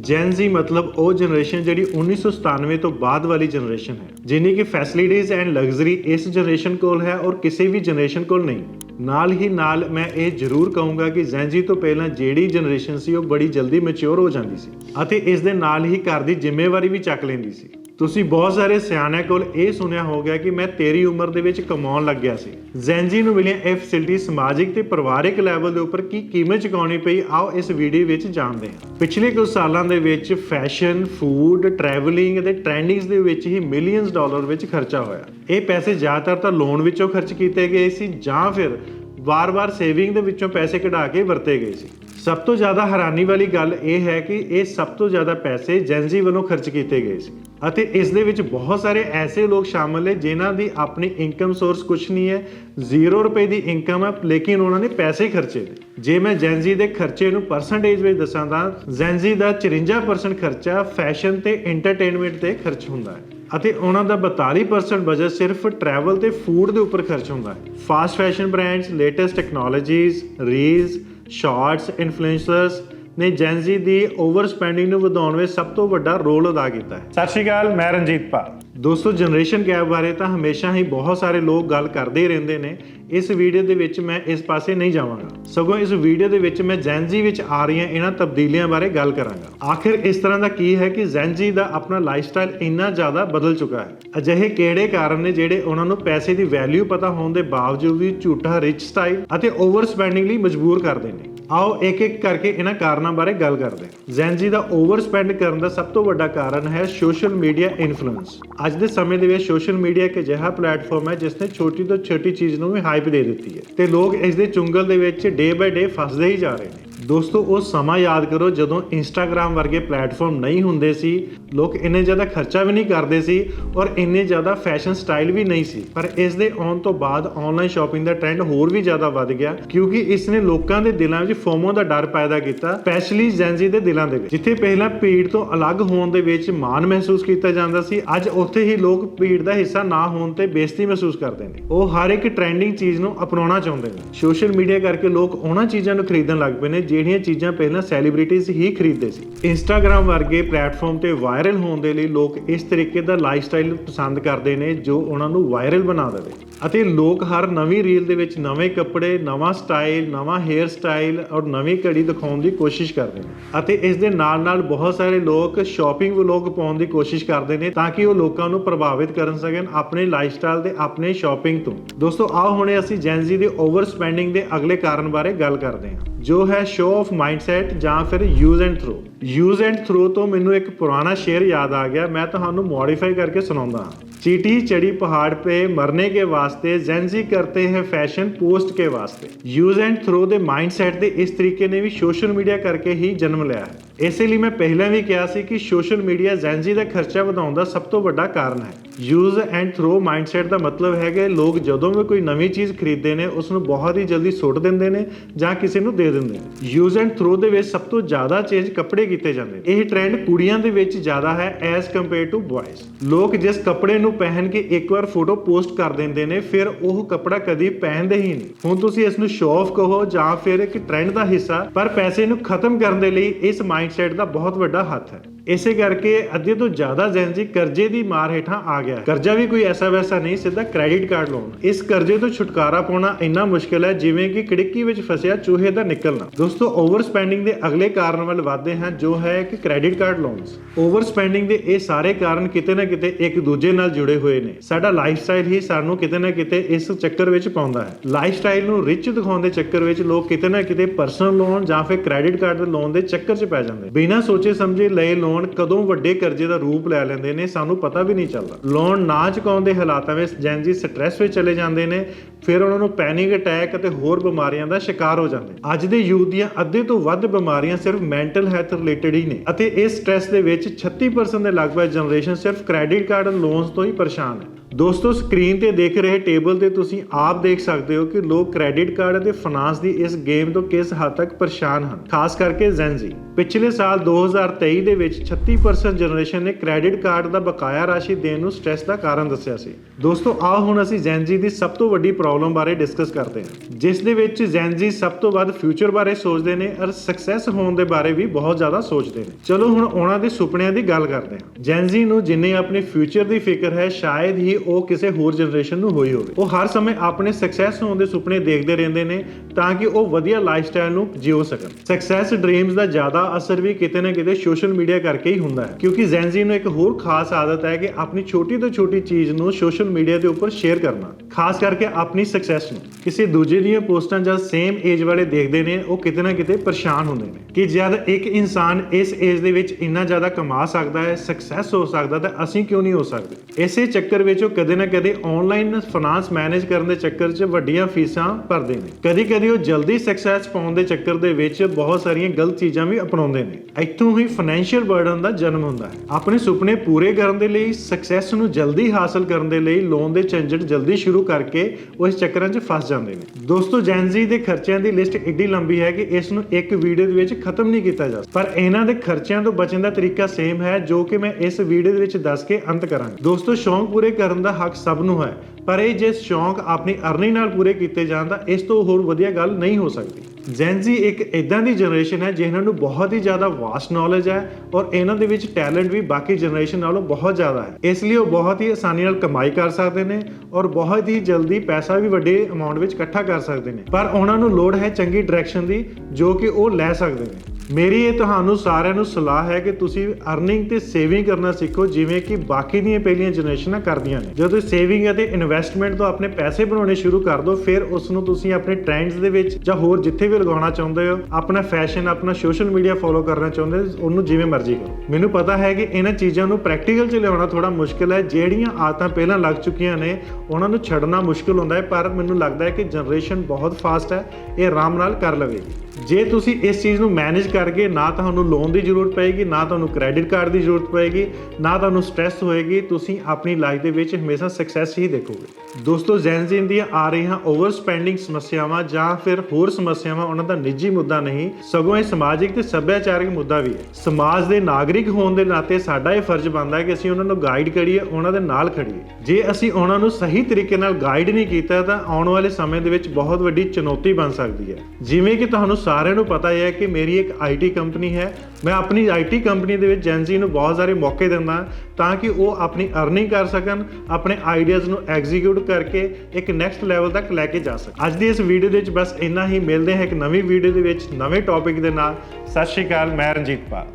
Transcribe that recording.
ਜੈਨ ਮਤਲਬ ਉਹ ਜਨਰੇਸ਼ਨ ਜਿਹੜੀ 1997 ਤੋਂ ਬਾਅਦ ਵਾਲੀ ਜਨਰੇਸ਼ਨ ਹੈ, ਜਿਨੀ ਕਿ ਫੈਸਿਲਿਟੀਜ਼ ਐਂਡ ਲਗਜ਼ਰੀ ਇਸ ਜਨਰੇਸ਼ਨ ਕੋਲ ਹੈ ਔਰ ਕਿਸੇ ਵੀ ਜਨਰੇਸ਼ਨ ਕੋਲ ਨਹੀਂ। ਨਾਲ ਹੀ ਨਾਲ ਮੈਂ ਇਹ ਜ਼ਰੂਰ ਕਹੂੰਗਾ ਕਿ ਜੈਨ ਤੋਂ ਪਹਿਲਾਂ ਜਿਹੜੀ ਜਨਰੇਸ਼ਨ ਸੀ ਉਹ ਬੜੀ ਜਲਦੀ ਮੈਚੁਰ ਹੋ ਜਾਂਦੀ ਸੀ ਅਤੇ ਇਸ ਦੇ ਨਾਲ ਹੀ ਘਰ ਦੀ ਜ਼ਿੰਮੇਵਾਰੀ ਵੀ ਚੱਕ ਲੈਂਦੀ ਸੀ। ਤੁਸੀਂ ਬਹੁਤ ਸਾਰੇ ਸਿਆਣਿਆਂ ਕੋਲ ਇਹ ਸੁਣਿਆ ਹੋਗਾ ਕਿ ਮੈਂ ਤੇਰੀ ਉਮਰ ਦੇ ਵਿੱਚ ਕਮਾਉਣ ਲੱਗਿਆ ਸੀ। ਜ਼ੈਨਜੀ ਨੂੰ ਮਿਲੀਆਂ ਇਹ ਫੈਸਿਲਿਟੀ ਸਮਾਜਿਕ ਤੇ ਪਰਿਵਾਰਕ ਲੈਵਲ ਦੇ ਉੱਪਰ ਕੀ ਕੀਮਤ ਚੁਕਾਉਣੀ ਪਈ, ਆਓ ਇਸ ਵੀਡੀਓ ਵਿੱਚ ਜਾਣਦੇ ਹਾਂ। ਪਿਛਲੇ ਕੁਝ ਸਾਲਾਂ ਦੇ ਵਿੱਚ ਫੈਸ਼ਨ ਫੂਡ ਟਰੈਵਲਿੰਗ ਅਤੇ ਟ੍ਰੈਂਡਿੰਗਸ ਦੇ ਵਿੱਚ ਹੀ ਮਿਲੀਅਨਸ ਡਾਲਰ ਵਿੱਚ ਖਰਚਾ ਹੋਇਆ। ਇਹ ਪੈਸੇ ਜ਼ਿਆਦਾਤਰ ਤਾਂ ਲੋਨ ਵਿੱਚੋਂ ਖਰਚ ਕੀਤੇ ਗਏ ਸੀ ਜਾਂ ਫਿਰ ਵਾਰ-ਵਾਰ ਸੇਵਿੰਗ ਦੇ ਵਿੱਚੋਂ ਪੈਸੇ ਕਢਾ ਕੇ ਵਰਤੇ ਗਏ ਸੀ। ਸਭ ਤੋਂ ਜ਼ਿਆਦਾ ਹੈਰਾਨੀ ਵਾਲੀ ਗੱਲ ਇਹ ਹੈ ਕਿ ਇਹ ਸਭ ਤੋਂ ਜ਼ਿਆਦਾ ਪੈਸੇ ਜੈਨਜ਼ੀ ਵੱਲੋਂ ਖਰਚ ਕੀਤੇ ਗਏ ਸੀ। ਅਤੇ ਇਸ ਦੇ ਵਿੱਚ ਬਹੁਤ ਸਾਰੇ ਐਸੇ ਲੋਕ ਸ਼ਾਮਲ ਨੇ ਜਿਨ੍ਹਾਂ ਦੀ ਆਪਣੀ ਇਨਕਮ ਸੋਰਸ ਕੁਝ ਨਹੀਂ ਹੈ 0 ਰੁਪਏ ਦੀ ਇਨਕਮ ਹੈ, ਲੇਕਿਨ ਉਹਨਾਂ ਨੇ ਪੈਸੇ ਖਰਚੇ ਨੇ। ਜੇ ਮੈਂ ਜੈਨਜ਼ੀ ਦੇ ਖਰਚੇ ਨੂੰ ਪਰਸੈਂਟੇਜ ਵਿੱਚ ਦੱਸਾਂ ਤਾਂ ਜੈਨਜ਼ੀ ਦਾ 54% ਖਰਚਾ ਫੈਸ਼ਨ ਤੇ ਐਂਟਰਟੇਨਮੈਂਟ ਤੇ ਖਰਚ ਹੁੰਦਾ ਹੈ। ਅਤੇ ਉਹਨਾਂ ਦਾ 42% ਬਜਟ ਸਿਰਫ ਟਰੈਵਲ ਤੇ ਫੂਡ ਦੇ ਉੱਪਰ ਖਰਚ ਹੁੰਦਾ ਹੈ। Fast fashion brands latest technologies reels shorts influencers ਨੇ ਜੈਨਜ਼ੀ ਦੀ ਓਵਰ ਸਪੈਂਡਿੰਗ ਨੂੰ ਵਧਾਉਣ ਵਿੱਚ ਸਭ ਤੋਂ ਵੱਡਾ ਰੋਲ ਅਦਾ ਕੀਤਾ ਹੈ। ਸਤਿ ਸ਼੍ਰੀ ਅਕਾਲ, ਮੈਂ ਰਣਜੀਤ ਪਾਲ। ਦੋਸਤੋ ਜਨਰੇਸ਼ਨ ਗੈਪ ਬਾਰੇ ਤਾਂ ਹਮੇਸ਼ਾ ਹੀ ਬਹੁਤ ਸਾਰੇ ਲੋਕ ਗੱਲ ਕਰਦੇ ਹੀ ਰਹਿੰਦੇ ਨੇ। ਇਸ ਵੀਡੀਓ ਦੇ ਵਿੱਚ ਮੈਂ ਇਸ ਪਾਸੇ ਨਹੀਂ ਜਾਵਾਂਗਾ। ਸਗੋਂ ਇਸ ਵੀਡੀਓ ਦੇ ਵਿੱਚ ਮੈਂ ਜੈਨਜ਼ੀ ਵਿੱਚ ਆ ਰਹੀਆਂ ਇਹਨਾਂ ਤਬਦੀਲੀਆਂ ਬਾਰੇ ਗੱਲ ਕਰਾਂਗਾ। ਆਖਿਰ ਇਸ ਤਰ੍ਹਾਂ ਦਾ ਕੀ ਹੈ ਕਿ ਜੈਨਜ਼ੀ ਦਾ ਆਪਣਾ ਲਾਈਫਸਟਾਈਲ ਇੰਨਾ ਜ਼ਿਆਦਾ ਬਦਲ ਚੁੱਕਾ ਹੈ? ਅਜਿਹੇ ਕਿਹੜੇ ਕਾਰਨ ਨੇ ਜਿਹੜੇ ਉਹਨਾਂ ਨੂੰ ਪੈਸੇ ਦੀ ਵੈਲਿਊ ਪਤਾ ਹੋਣ ਦੇ ਬਾਵਜੂਦ ਵੀ ਝੂਠਾ ਰਿਚ ਸਟਾਈਲ ਅਤੇ ਓਵਰ ਸਪੈਂਡਿੰਗ ਲਈ ਮਜਬੂਰ ਕਰਦੇ ਨੇ? ਆਓ ਇੱਕ ਇੱਕ ਕਰਕੇ ਇਹਨਾਂ ਕਾਰਨਾਂ ਬਾਰੇ ਗੱਲ ਕਰਦੇ ਹਾਂ। ਜ਼ੈਨਜੀ ਦਾ ਓਵਰ ਸਪੈਂਡ ਕਰਨ ਦਾ ਸਭ ਤੋਂ ਵੱਡਾ ਕਾਰਨ ਹੈ ਸੋਸ਼ਲ ਮੀਡੀਆ ਇਨਫਲੂਐਂਸ ਅੱਜ ਦੇ ਸਮੇਂ ਦੇ ਵਿੱਚ ਸੋਸ਼ਲ ਮੀਡੀਆ ਇੱਕ ਅਜਿਹਾ ਪਲੇਟਫਾਰਮ ਹੈ ਜਿਸ ਨੇ ਛੋਟੀ ਤੋਂ ਛੋਟੀ ਚੀਜ਼ ਨੂੰ ਵੀ ਹਾਈਪ ਦੇ ਦਿੱਤੀ ਹੈ। ਤੇ ਲੋਕ ਇਸ ਦੇ ਚੁੰਗਲ ਦੇ ਵਿੱਚ ਡੇ ਬਾਏ ਡੇ ਫਸਦੇ ਹੀ ਜਾ ਰਹੇ ਨੇ। ਦੋਸਤੋ, ਉਹ ਸਮਾਂ ਯਾਦ ਕਰੋ ਜਦੋਂ ਇੰਸਟਾਗ੍ਰam ਵਰਗੇ ਪਲੇਟਫਾਰਮ ਨਹੀਂ ਹੁੰਦੇ ਸੀ, ਲੋਕ ਇੰਨੇ ਜ਼ਿਆਦਾ ਖਰਚਾ ਵੀ ਨਹੀਂ ਕਰਦੇ ਸੀ ਔਰ ਇੰਨੇ ਜ਼ਿਆਦਾ ਫੈਸ਼ਨ ਸਟਾਈਲ ਵੀ ਨਹੀਂ ਸੀ। ਪਰ ਇਸ ਦੇ ਆਉਣ ਤੋਂ ਬਾਅਦ ਆਨਲਾਈਨ ਸ਼ਾਪਿੰਗ ਦਾ ਟ੍ਰੈਂਡ ਹੋਰ ਵੀ ਜ਼ਿਆਦਾ ਵੱਧ ਗਿਆ ਕਿਉਂਕਿ ਇਸ ਨੇ ਲੋਕਾਂ ਦੇ ਦਿਲਾਂ ਵਿੱਚ ਫੋਮੋ ਦਾ ਡਰ ਪੈਦਾ ਕੀਤਾ ਸਪੈਸ਼ਲੀ ਜੈਨਜ਼ੀ ਦੇ ਦਿਲਾਂ ਦੇ ਵਿੱਚ। ਜਿੱਥੇ ਪਹਿਲਾਂ ਭੀੜ ਤੋਂ ਅਲੱਗ ਹੋਣ ਦੇ ਵਿੱਚ ਮਾਣ ਮਹਿਸੂਸ ਕੀਤਾ ਜਾਂਦਾ ਸੀ, ਅੱਜ ਉੱਥੇ ਹੀ ਲੋਕ ਭੀੜ ਦਾ ਹਿੱਸਾ ਨਾ ਹੋਣ ਤੇ ਬੇਇੱਜ਼ਤੀ ਮਹਿਸੂਸ ਕਰਦੇ ਨੇ। ਉਹ ਹਰ ਇੱਕ ਟ੍ਰੈਂਡਿੰਗ ਚੀਜ਼ ਨੂੰ ਅਪਣਾਉਣਾ ਚਾਹੁੰਦੇ ਨੇ। ਸੋਸ਼ਲ ਮੀਡੀਆ ਕਰਕੇ ਲੋਕ ਉਹਨਾਂ ਚੀਜ਼ਾਂ ਨੂੰ ਖਰੀਦਣ ਲੱਗ ਪਏ ਨੇ ਜਿਹੜੀਆਂ ਚੀਜ਼ਾਂ ਪਹਿਲਾਂ ਸੈਲੀਬ੍ਰਿਟੀਜ਼ ਹੀ ਖਰੀਦਦੇ ਸੀ। ਇੰਸਟਾਗ੍ਰam ਵਰਗੇ ਪਲੇਟਫਾਰਮ ਤੇ ਵਾਇਰਲ ਹੋਣ ਦੇ ਲਈ ਲੋਕ ਇਸ ਤਰੀਕੇ ਦਾ ਲਾਈਫਸਟਾਈਲ ਪਸੰਦ ਕਰਦੇ ਨੇ ਜੋ ਉਹਨਾਂ ਨੂੰ ਵਾਇਰਲ ਬਣਾ ਦੇਵੇ। ਅਤੇ ਲੋਕ ਹਰ ਨਵੀਂ ਰੀਲ ਦੇ ਵਿੱਚ ਨਵੇਂ ਕੱਪੜੇ, ਨਵਾਂ ਸਟਾਈਲ ਨਵਾਂ ਹੇਅਰ ਸਟਾਈਲ ਔਰ ਨਵੀਂ ਘੜੀ ਦਿਖਾਉਣ ਦੀ ਕੋਸ਼ਿਸ਼ ਕਰਦੇ ਨੇ। ਅਤੇ ਇਸ ਦੇ ਨਾਲ-ਨਾਲ ਬਹੁਤ ਸਾਰੇ ਲੋਕ ਸ਼ਾਪਿੰਗ ਵਲੌਗ ਪਾਉਣ ਦੀ ਕੋਸ਼ਿਸ਼ ਕਰਦੇ ਨੇ ਤਾਂ ਕਿ ਉਹ ਲੋਕਾਂ ਨੂੰ ਪ੍ਰਭਾਵਿਤ ਕਰਨ ਸਕਣ ਆਪਣੇ ਲਾਈਫਸਟਾਈਲ ਤੇ ਆਪਣੇ ਸ਼ਾਪਿੰਗ ਤੋਂ। ਦੋਸਤੋ, ਆਓ ਹੁਣੇ ਅਸੀਂ ਜੈਨਜ਼ੀ ਦੇ ਓਵਰ ਸਪੈਂਡਿੰਗ ਦੇ ਅਗਲੇ ਕਾਰਨ ਬਾਰੇ ਗੱਲ ਕਰਦੇ ਹਾਂ। ਜੋ ਹੈ ਸ਼ੋ ਆਫ ਮਾਈਂਡਸੈਟ ਜਾਂ ਫਿਰ use and throw use and throw ਤੋਂ ਮੈਨੂੰ ਇੱਕ ਪੁਰਾਣਾ ਸ਼ੇਰ ਯਾਦ ਆ ਗਿਆ ਮੈਂ ਤੁਹਾਨੂੰ ਮੋਡੀਫਾਈ ਕਰਕੇ ਸੁਣਾਉਂਦਾ ਹਾਂ चीटी चढ़ी पहाड़ पे मरने के वास्ते जेंजी करते हैं फैशन पोस्ट के वास्ते यूज एंड थ्रो ਦੇ ਮਾਈਂਡਸੈਟ ਦੇ ਇਸ ਤਰੀਕੇ ਨੇ ਵੀ ਸੋਸ਼ਲ ਮੀਡੀਆ ਕਰਕੇ ਹੀ ਜਨਮ ਲਿਆ ਹੈ ਇਸੇ ਲਈ ਮੈਂ ਪਹਿਲਾਂ ਵੀ ਕਿਹਾ ਸੀ ਕਿ ਸੋਸ਼ਲ ਮੀਡੀਆ ਜੈਨਜੀ ਦਾ ਖਰਚਾ ਵਧਾਉਣ ਦਾ ਸਭ ਤੋਂ ਵੱਡਾ ਕਾਰਨ ਹੈ ਯੂਜ਼ ਐਂਡ ਥਰੋ ਮਾਈਂਡਸੈਟ ਦਾ ਮਤਲਬ ਹੈ ਕਿ ਲੋਕ ਜਦੋਂ ਵੀ ਕੋਈ ਨਵੀਂ ਚੀਜ਼ ਖਰੀਦਦੇ ਨੇ ਉਸ ਨੂੰ ਬਹੁਤ ਹੀ ਜਲਦੀ ਸੁੱਟ ਦਿੰਦੇ ਨੇ ਜਾਂ ਕਿਸੇ ਨੂੰ ਦੇ ਦਿੰਦੇ ਨੇ ਯੂਜ਼ ਐਂਡ ਥਰੋ ਦੇ ਵਿੱਚ ਸਭ ਤੋਂ ਜ਼ਿਆਦਾ ਚੇਂਜ ਕੱਪੜੇ ਕੀਤੇ ਜਾਂਦੇ ਨੇ। ਇਹ ਟ੍ਰੈਂਡ ਕੁੜੀਆਂ ਦੇ ਵਿੱਚ ਜ਼ਿਆਦਾ ਹੈ ਐਸ ਕੰਪੇਅਰ ਟੂ ਬॉयਜ਼ ਲੋਕ ਜਿਸ ਕੱਪੜੇ ਨੂੰ ਪਹਿਨ ਕੇ ਇੱਕ ਵਾਰ ਫੋਟੋ ਪੋਸਟ ਕਰ ਦਿੰਦੇ ਨੇ, ਫਿਰ ਉਹ ਕੱਪੜਾ ਕਦੀ ਪਹਿਨਦੇ ਹੀ ਨਹੀਂ। ਹੁਣ ਤੁਸੀਂ ਇਸ ਨੂੰ ਸ਼ੋਅ ਆਫ ਕਹੋ ਜਾਂ ਫਿਰ ਇੱਕ ਟ੍ਰੈਂਡ ਦਾ ਹਿੱਸਾ, ਪਰ ਪੈਸੇ ਨੂੰ ਖਤਮ ਕਰਨ ਦੇ ਲਈ ਇਸ ਮਾਈਂਡਸੈਟ ਦਾ ਬਹੁਤ ਵੱਡਾ ਹੱਥ ਹੈ। ਇਸੇ ਕਰਕੇ ਅੱਧੇ ਤੋਂ ਜ਼ਿਆਦਾ ਜੈਨਜੀ ਕਰਜ਼ੇ ਦੀ ਮਾਰ ਹੇਠਾਂ ਆ ਗਿਆ ਹੈ। ਕਰਜ਼ਾ ਵੀ ਕੋਈ ਐਸਾ ਵੈਸਾ ਨਹੀਂ, ਸਿੱਧਾ ਕ੍ਰੈਡਿਟ ਕਾਰਡ ਲੋਨ ਇਸ ਕਰਜ਼ੇ ਤੋਂ ਛੁਟਕਾਰਾ ਪਾਉਣਾ ਇੰਨਾ ਮੁਸ਼ਕਿਲ ਹੈ, ਜਿਵੇਂ ਕਿ ਕਿੜਕੀ ਵਿੱਚ ਫਸਿਆ ਚੂਹੇ ਦਾ ਨਿਕਲਣਾ। ਦੋਸਤੋ ਓਵਰ ਸਪੈਂਡਿੰਗ ਦੇ ਅਗਲੇ ਕਾਰਨ ਵੱਲ ਵਧਦੇ ਹਾਂ, ਜੋ ਹੈ ਕਿ credit card loans overspending ਦੇ ਇਹ ਸਾਰੇ ਕਾਰਨ ਕਿਤੇ ਨਾ ਕਿਤੇ ਇੱਕ ਦੂਜੇ ਨਾਲ ਜੁੜੇ ਹੋਏ ਨੇ। ਸਾਡਾ ਲਾਈਫਸਟਾਈਲ ਹੀ ਸਾਨੂੰ ਕਿਤੇ ਨਾ ਕਿਤੇ ਇਸ ਚੱਕਰ ਵਿੱਚ ਪਾਉਂਦਾ ਹੈ। ਲਾਈਫਸਟਾਈਲ ਨੂੰ ਰਿਚ ਦਿਖਾਉਣ ਦੇ ਚੱਕਰ ਵਿੱਚ ਲੋਕ ਕਿਤੇ ਨਾ ਕਿਤੇ ਪਰਸਨਲ ਲੋਨ ਜਾਂ ਫਿਰ ਕ੍ਰੈਡਿਟ ਕਾਰਡ ਦੇ ਲੋਨ ਦੇ ਚੱਕਰ 'ਚ ਪੈ ਜਾਂਦੇ ਬਿਨਾਂ ਸੋਚੇ ਸਮਝੇ ਲਏ ਲੋਨ ਕਦੋਂ ਵੱਡੇ ਕਰਜ਼ੇ ਦਾ ਰੂਪ ਲੈ ਲੈਂਦੇ ਨੇ, ਸਾਨੂੰ ਪਤਾ ਵੀ ਨਹੀਂ ਚੱਲਦਾ। ਲੋਨ ਨਾ ਚੁਕਾਉਣ ਦੇ ਹਾਲਾਤਾਂ ਵਿੱਚ ਜੈਨਜੀ ਸਟ੍ਰੈਸ ਵਿੱਚ ਚਲੇ ਜਾਂਦੇ ਨੇ, ਫਿਰ ਉਹਨਾਂ ਨੂੰ ਪੈਨਿਕ ਅਟੈਕ ਅਤੇ ਹੋਰ ਬਿਮਾਰੀਆਂ ਦਾ ਸ਼ਿਕਾਰ ਹੋ ਜਾਂਦੇ ਅੱਜ ਦੇ ਯੂਥ ਦੀਆਂ ਅੱਧੇ ਤੋਂ ਵੱਧ ਬਿਮਾਰੀਆਂ ਸਿਰਫ ਮੈਂਟਲ ਹੈਲਥ ਰਿਲੇਟਡ ਹੀ ਨੇ ਅਤੇ ਇਸ ਸਟ੍ਰੈਸ ਦੇ ਵਿੱਚ 36% ਦੇ ਲਗਭਗ ਜਨਰੇਸ਼ਨ ਸਿਰਫ ਕ੍ਰੈਡਿਟ ਕਾਰਡ ਲੋਨਸ ਤੋਂ ਹੀ ਪਰੇਸ਼ਾਨ ਹੈ ਦੋਸਤੋ ਸਕਰੀਨ ਤੇ ਦੇਖ ਰਹੇ ਟੇਬਲ ਤੇ ਤੁਸੀਂ ਆਪ ਦੇਖ ਸਕਦੇ ਹੋ ਕਿ ਲੋਕ ਕ੍ਰੈਡਿਟ ਕਾਰਡ ਅਤੇ ਫਾਈਨਾਂਸ ਦੀ ਇਸ ਗੇਮ ਤੋਂ ਕਿਸ ਹੱਦ ਤੱਕ ਪਰੇਸ਼ਾਨ ਹਨ, ਖਾਸ ਕਰਕੇ ਜ਼ੈਨਜ਼ੀ ਪਿਛਲੇ ਸਾਲ 2023 ਦੇ ਵਿੱਚ 36% ਜਨਰੇਸ਼ਨ ਨੇ ਕ੍ਰੈਡਿਟ ਕਾਰਡ ਦਾ ਬਕਾਇਆ ਰਾਸ਼ੀ ਦੇਣ ਨੂੰ ਸਟ੍ਰੈਸ ਦਾ ਕਾਰਨ ਦੱਸਿਆ ਸੀ। ਦੋਸਤੋ ਆਓ ਹੁਣ ਅਸੀਂ ਜੈਨਜੀ ਦੀ ਸਭ ਤੋਂ ਵੱਡੀ ਪ੍ਰੋਬਲਮ ਬਾਰੇ ਡਿਸਕਸ ਕਰਦੇ ਹਾਂ, ਜਿਸ ਦੇ ਵਿੱਚ ਜੈਨਜੀ ਸਭ ਤੋਂ ਵੱਧ ਫਿਊਚਰ ਬਾਰੇ ਸੋਚਦੇ ਨੇ ਔਰ ਸਕਸੈਸ ਹੋਣ ਦੇ ਬਾਰੇ ਵੀ ਬਹੁਤ ਜ਼ਿਆਦਾ ਸੋਚਦੇ ਨੇ। ਚਲੋ ਹੁਣ ਉਹਨਾਂ ਦੇ ਸੁਪਨਿਆਂ ਦੀ ਗੱਲ ਕਰਦੇ ਹਾਂ। ਜੈਨਜੀ ਨੂੰ ਜਿੰਨੇ ਆਪਣੇ ਫਿਊਚਰ ਦੀ ਫਿਕਰ ਹੈ, ਸ਼ਾਇਦ ਹੀ ਉਹ ਕਿਸੇ ਹੋਰ ਜਨਰੇਸ਼ਨ ਨੂੰ ਹੋਈ ਹੋਵੇ। ਉਹ ਹਰ ਸਮੇਂ ਆਪਣੇ ਸਕਸੈਸ ਹੋਣ ਦੇ ਸੁਪਨੇ ਦੇਖਦੇ ਰਹਿੰਦੇ ਨੇ ਤਾਂ ਕਿ ਉਹ ਵਧੀਆ ਲਾਈਫਸਟਾਈਲ ਨੂੰ ਜਿਉ ਸਕਣ। ਸਕਸੈਸ ਡ੍ਰੀਮਸ ਦਾ ਜ਼ਿਆਦਾ ਅਸਰ ਵੀ ਕਿਤੇ ਨਾ ਕਿਤੇ ਸੋਸ਼ਲ ਮੀਡੀਆ ਕਰਕੇ ਹੀ ਹੁੰਦਾ ਹੈ। ਕਿਉਂਕਿ ਜੈਨਜ਼ੀ ਨੂੰ ਇੱਕ ਹੋਰ ਖਾਸ ਆਦਤ ਹੈ ਕਿ ਆਪਣੀ ਛੋਟੀ ਤੋਂ ਛੋਟੀ ਚੀਜ਼ ਨੂੰ ਸੋਸ਼ਲ ਮੀਡੀਆ ਦੇ ਉੱਪਰ ਸ਼ੇਅਰ ਕਰਨਾ। ਖਾਸ ਕਰਕੇ ਆਪਣੀ ਸਕਸੈਸ ਨੂੰ। ਕਿਸੇ ਦੂਜੇ ਦੀਆਂ ਪੋਸਟਾਂ ਜਦ ਸੇਮ ਏਜ ਵਾਲੇ ਦੇਖਦੇ ਨੇ, ਉਹ ਕਿਤੇ ਨਾ ਕਿਤੇ ਪਰੇਸ਼ਾਨ ਹੁੰਦੇ ਨੇ। ਕਿ ਜਦ ਇੱਕ ਇਨਸਾਨ ਇਸ ਏਜ ਦੇ ਵਿੱਚ ਇੰਨਾ ਜ਼ਿਆਦਾ ਕਮਾ ਸਕਦਾ ਹੈ ਸਕਸੈਸ ਹੋ ਸਕਦਾ, ਤਾਂ ਅਸੀਂ ਕਿਉਂ ਨਹੀਂ ਹੋ ਸਕਦੇ? ਇਸੇ ਚੱਕਰ ਵਿੱਚ ਉਹ ਕਦੇ ਨਾ ਕਦੇ ਆਨਲਾਈਨ ਫਾਈਨਾਂਸ ਮੈਨੇਜ ਕਰਨ ਦੇ ਚੱਕਰ 'ਚ ਵੱਡੀਆਂ ਫੀਸਾਂ ਭਰਦੇ ਨੇ। ਕਦੀ ਕਦੇ ਉਹ ਜਲਦੀ ਸਕਸੈਸ ਪਾਉਣ ਦੇ ਚੱਕਰ ਦੇ ਵਿੱਚ ਬਹੁਤ ਸਾਰੀਆਂ ਗਲਤ ਚੀਜ਼ਾਂ ਵੀ ਅਪਣਾਉਂਦੇ ਨੇ। ਇੱਥੋਂ ਹੀ ਫਾਈਨੈਂਸ਼ੀਅਲ ਬਰਡਨ ਦਾ ਜਨਮ ਹੁੰਦਾ ਹੈ। ਆਪਣੇ ਸੁਪਨੇ ਪੂਰੇ ਕਰਨ ਦੇ ਲਈ ਸਕਸੈਸ ਨੂੰ ਜਲਦੀ ਹਾਸਲ ਕਰਨ ਦੇ ਲਈ ਲੋਨ ਦੇ ਝੰਜਟ ਜਲਦੀ ਸ਼ੁਰੂ ਕਰਕੇ ਉਹ ਇਸ ਚੱਕਰਾਂ 'ਚ ਫਸ ਜਾਂਦੇ ਨੇ। ਦੋਸਤੋ ਜੈਨਜ਼ੀ ਦੇ ਖਰਚਿਆਂ ਦੀ ਲਿਸਟ ਏਡੀ ਲੰਬੀ ਹੈ ਕਿ ਇਸ ਨੂੰ ਇੱਕ ਵੀਡੀਓ ਦੇ ਵਿੱਚ ਖਤਮ ਨਹੀਂ ਕੀਤਾ ਜਾ ਸਕਦਾ। ਪਰ ਇਹਨਾਂ ਦੇ ਖਰਚਿਆਂ ਤੋਂ ਬਚਣ ਦਾ ਤਰੀਕਾ ਸੇਮ ਹੈ, ਜੋ ਕਿ ਮੈਂ ਇਸ ਵੀਡੀਓ ਦੇ ਵਿੱਚ ਦੱਸ ਕੇ ਅੰਤ ਕਰਾਂਗਾ। ਦੋਸਤੋ, ਸ਼ੌਂਕ ਪੂਰੇ ਕਰਨ ਦਾ ਹੱਕ ਸਭ ਨੂੰ ਹੈ, ਪਰ ਇਹ ਜੇ ਸ਼ੌਂਕ ਆਪਣੀ ਅਰਨਿੰਗ ਨਾਲ ਪੂਰੇ ਕੀਤੇ ਜਾਣ ਤਾਂ ਇਸ ਤੋਂ ਹੋਰ ਵਧੀਆ ਗੱਲ ਨਹੀਂ ਹੋ ਸਕਦੀ। ਜੈਨਜ਼ੀ ਇੱਕ ਇਦਾਂ ਦੀ ਜਨਰੇਸ਼ਨ ਹੈ ਜਿਹਨਾਂ ਨੂੰ ਬਹੁਤ ਬਹੁਤ ਹੀ ਜ਼ਿਆਦਾ ਵਾਸਟ ਨੌਲੇਜ ਹੈ ਔਰ ਇਹਨਾਂ ਦੇ ਵਿੱਚ ਟੈਲੈਂਟ ਵੀ ਬਾਕੀ ਜਨਰੇਸ਼ਨ ਨਾਲੋਂ ਬਹੁਤ ਜ਼ਿਆਦਾ ਹੈ। ਇਸ ਲਈ ਉਹ ਬਹੁਤ ਹੀ ਆਸਾਨੀ ਨਾਲ ਕਮਾਈ ਕਰ ਸਕਦੇ ਨੇ ਔਰ ਬਹੁਤ ਹੀ ਜਲਦੀ ਪੈਸਾ ਵੀ ਵੱਡੇ ਅਮਾਉਂਟ ਵਿੱਚ ਇਕੱਠਾ ਕਰ ਸਕਦੇ ਨੇ। ਪਰ ਉਹਨਾਂ ਨੂੰ ਲੋੜ ਹੈ ਚੰਗੀ ਡਾਇਰੈਕਸ਼ਨ ਦੀ ਜੋ ਕਿ ਉਹ ਲੈ ਸਕਦੇ ਨੇ। ਮੇਰੀ ਇਹ ਤੁਹਾਨੂੰ ਸਾਰਿਆਂ ਨੂੰ ਸਲਾਹ ਹੈ ਕਿ ਤੁਸੀਂ ਅਰਨਿੰਗ ਤੇ ਸੇਵਿੰਗ ਕਰਨਾ ਸਿੱਖੋ, ਜਿਵੇਂ ਕਿ ਬਾਕੀ ਦੀਆਂ ਪਹਿਲੀਆਂ ਜਨਰੇਸ਼ਨਾਂ ਕਰਦੀਆਂ ਨੇ। ਜਦੋਂ ਸੇਵਿੰਗ ਅਤੇ ਇਨਵੈਸਟਮੈਂਟ ਤੋਂ ਆਪਣੇ ਪੈਸੇ ਬਣਾਉਣੇ ਸ਼ੁਰੂ ਕਰ ਦਿਓ ਫਿਰ ਉਸ ਨੂੰ ਤੁਸੀਂ ਆਪਣੇ ਟ੍ਰੈਂਡਸ ਦੇ ਵਿੱਚ ਜਾਂ ਹੋਰ ਜਿੱਥੇ ਵੀ ਲਗਾਉਣਾ ਚਾਹੁੰਦੇ ਹੋ, ਆਪਣਾ ਫੈਸ਼ਨ ਆਪਣਾ ਸੋਸ਼ਲ ਮੀਡੀਆ ਫੋਲੋ ਕਰਨਾ ਚਾਹੁੰਦੇ ਹੋ, ਉਹਨੂੰ ਜਿਵੇਂ ਮਰਜ਼ੀ ਕਰੋ। ਮੈਨੂੰ ਪਤਾ ਹੈ ਕਿ ਇਹਨਾਂ ਚੀਜ਼ਾਂ ਨੂੰ ਪ੍ਰੈਕਟੀਕਲ 'ਚ ਲਿਆਉਣਾ ਥੋੜਾ ਮੁਸ਼ਕਿਲ ਹੈ। ਜਿਹੜੀਆਂ ਆਦਤਾਂ ਪਹਿਲਾਂ ਲੱਗ ਚੁੱਕੀਆਂ ਨੇ, ਉਹਨਾਂ ਨੂੰ ਛੱਡਣਾ ਮੁਸ਼ਕਿਲ ਹੁੰਦਾ ਹੈ, ਪਰ ਮੈਨੂੰ ਲੱਗਦਾ ਹੈ ਕਿ ਜਨਰੇਸ਼ਨ ਬਹੁਤ ਫਾਸਟ ਹੈ, ਇਹ ਆਰਾਮ ਨਾਲ ਕਰ ਲਵੇਗੀ। ਜੇ ਤੁਸੀਂ ਇਸ ਚੀਜ਼ ਨੂੰ ਮੈਨੇਜ ਕਰਕੇ ਨਾ ਤੁਹਾਨੂੰ ਲੋਨ ਦੀ ਜ਼ਰੂਰਤ ਪਏਗੀ, ਨਾ ਤੁਹਾਨੂੰ ਕ੍ਰੈਡਿਟ ਕਾਰਡ ਦੀ ਜ਼ਰੂਰਤ ਪਏਗੀ, ਨਾ ਤੁਹਾਨੂੰ ਸਟ੍ਰੈਸ ਹੋਏਗੀ, ਤੁਸੀਂ ਆਪਣੀ ਲਾਈਫ ਦੇ ਵਿੱਚ ਹਮੇਸ਼ਾ ਸਕਸੈਸ ਹੀ ਦੇਖੋਗੇ। ਦੋਸਤੋ ਜੈਨਜ਼ੀਨ ਦੀਆਂ ਆ ਰਹੀਆਂ ਓਵਰ ਸਪੈਂਡਿੰਗ ਸਮੱਸਿਆਵਾਂ ਜਾਂ ਫਿਰ ਹੋਰ ਸਮੱਸਿਆਵਾਂ, ਉਹਨਾਂ ਦਾ ਨਿੱਜੀ ਮੁੱਦਾ ਨਹੀਂ, ਸਗੋਂ ਇਹ ਸਮਾਜਿਕ ਤੇ ਸੱਭਿਆਚਾਰਕ ਮੁੱਦਾ ਵੀ ਹੈ। ਸਮਾਜ ਦੇ ਨਾਗਰਿਕ ਹੋਣ ਦੇ ਨਾਤੇ ਸਾਡਾ ਇਹ ਫਰਜ਼ ਬਣਦਾ ਹੈ ਕਿ ਅਸੀਂ ਉਹਨਾਂ ਨੂੰ ਗਾਈਡ ਕਰੀਏ, ਉਹਨਾਂ ਦੇ ਨਾਲ ਖੜੀਏ ਜੇ ਅਸੀਂ ਉਹਨਾਂ ਨੂੰ ਸਹੀ ਤਰੀਕੇ ਨਾਲ ਗਾਈਡ ਨਹੀਂ ਕੀਤਾ, ਤਾਂ ਆਉਣ ਵਾਲੇ ਸਮੇਂ ਦੇ ਵਿੱਚ ਬਹੁਤ ਵੱਡੀ ਚੁਣੌਤੀ ਬਣ ਸਕਦੀ ਹੈ। ਜਿਵੇਂ ਕਿ ਤੁਹਾਨੂੰ ਸਾਰਿਆਂ ਨੂੰ ਪਤਾ ਹੀ ਹੈ ਕਿ ਮੇਰੀ ਇੱਕ ਆਈਟੀ ਕੰਪਨੀ ਹੈ। ਮੈਂ ਆਪਣੀ ਆਈਟੀ ਕੰਪਨੀ ਦੇ ਵਿੱਚ ਜੈਨਜ਼ੀ ਨੂੰ ਬਹੁਤ ਸਾਰੇ ਮੌਕੇ ਦਿੰਦਾ ਤਾਂ ਕਿ ਉਹ ਆਪਣੀ ਅਰਨਿੰਗ ਕਰ ਸਕਣ, ਆਪਣੇ ਆਈਡੀਆਜ਼ ਨੂੰ ਐਗਜ਼ੀਕਿਊਟ ਕਰਕੇ ਇੱਕ ਨੈਕਸਟ ਲੈਵਲ ਤੱਕ ਲੈ ਕੇ ਜਾ ਸਕਣ। ਅੱਜ ਦੀ ਇਸ ਵੀਡੀਓ ਦੇ ਵਿੱਚ ਬਸ ਇੰਨਾ ਹੀ। ਮਿਲਦੇ ਹਾਂ ਇੱਕ ਨਵੀਂ ਵੀਡੀਓ ਦੇ ਵਿੱਚ ਨਵੇਂ ਟੌਪਿਕ ਦੇ ਨਾਲ। ਸਤਿ ਸ਼੍ਰੀ ਅਕਾਲ, ਮੈਂ ਰਣਜੀਤ ਪਾਲ।